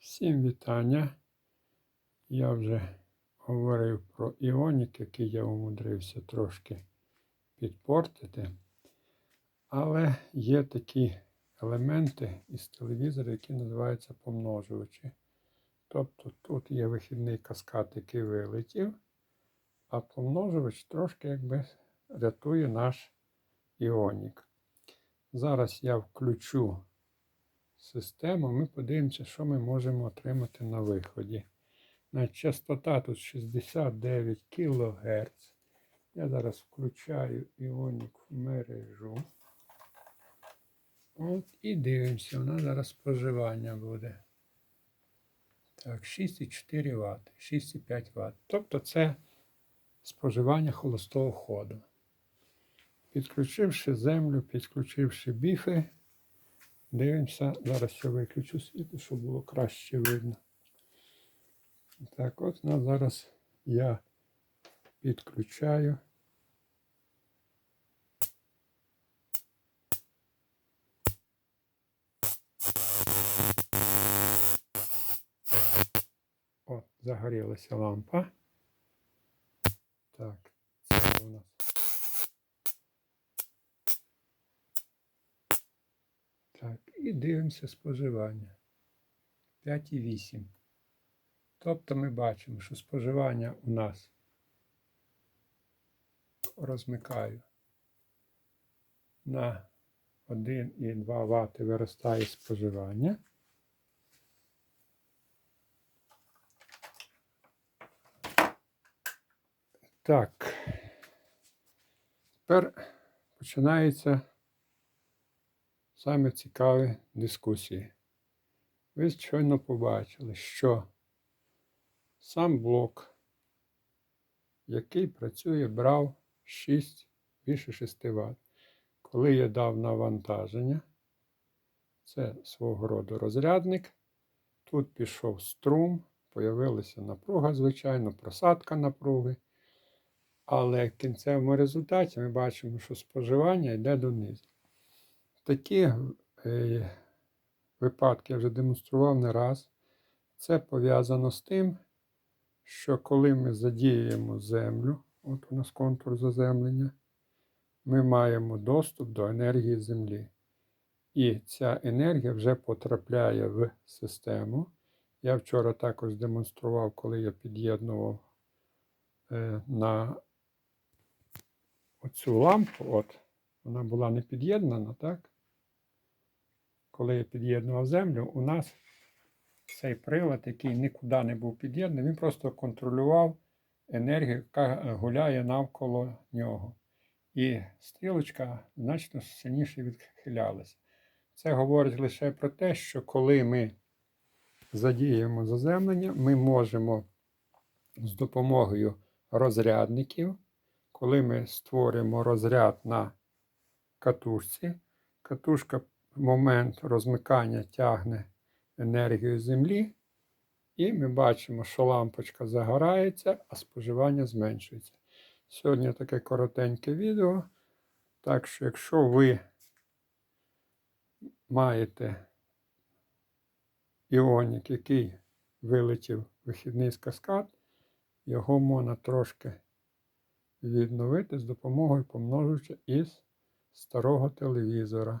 Всім вітання. Я вже говорив про іонік, який я умудрився трошки підпортити. Але є такі елементи із телевізора, які називаються помножувачі. Тобто тут є вихідний каскад, який вилетів, а помножувач трошки якби рятує наш іонік. Зараз я включу систему, ми подивимося, що ми можемо отримати на виході. Значить, частота тут 69 кГц. Я зараз включаю іонік в мережу. От, і дивимося, нас зараз споживання буде. Так, 6,4 Вт, 6,5 Вт. Тобто це споживання холостого ходу. Підключивши землю, підключивши біфи, дивимося, зараз я виключу світло, щоб було краще видно. Так, от нас зараз я підключаю. О, загорілася лампа. Так, і дивимося споживання. 5,8. Тобто ми бачимо, що споживання у нас розмикаю на 1,2 Вт виростає споживання. Так. Тепер починається саме цікаві дискусії. Ви щойно побачили, що сам блок, який працює, брав 6, більше 6 Вт. Коли я дав навантаження, це свого роду розрядник. Тут пішов струм, появилася напруга, звичайно, просадка напруги. Але в кінцевому результаті ми бачимо, що споживання йде донизу. Такі е, випадки я вже демонстрував не раз. Це пов'язано з тим, що коли ми задіємо землю, от у нас контур заземлення, ми маємо доступ до енергії Землі. І ця енергія вже потрапляє в систему. Я вчора також демонстрував, коли я під'єднував е, на оцю лампу, от, вона була не під'єднана, так? Коли я під'єднував землю, у нас цей прилад, який нікуди не був під'єднаний, він просто контролював енергію, яка гуляє навколо нього. І стрілочка значно сильніше відхилялася. Це говорить лише про те, що коли ми задіємо заземлення, ми можемо з допомогою розрядників, коли ми створюємо розряд на катушці, катушка момент розмикання тягне енергію землі, і ми бачимо, що лампочка загорається, а споживання зменшується. Сьогодні таке коротеньке відео. Так що, якщо ви маєте іонік, який вилетів вихідний з каскад, його можна трошки відновити з допомогою помножувача із старого телевізора.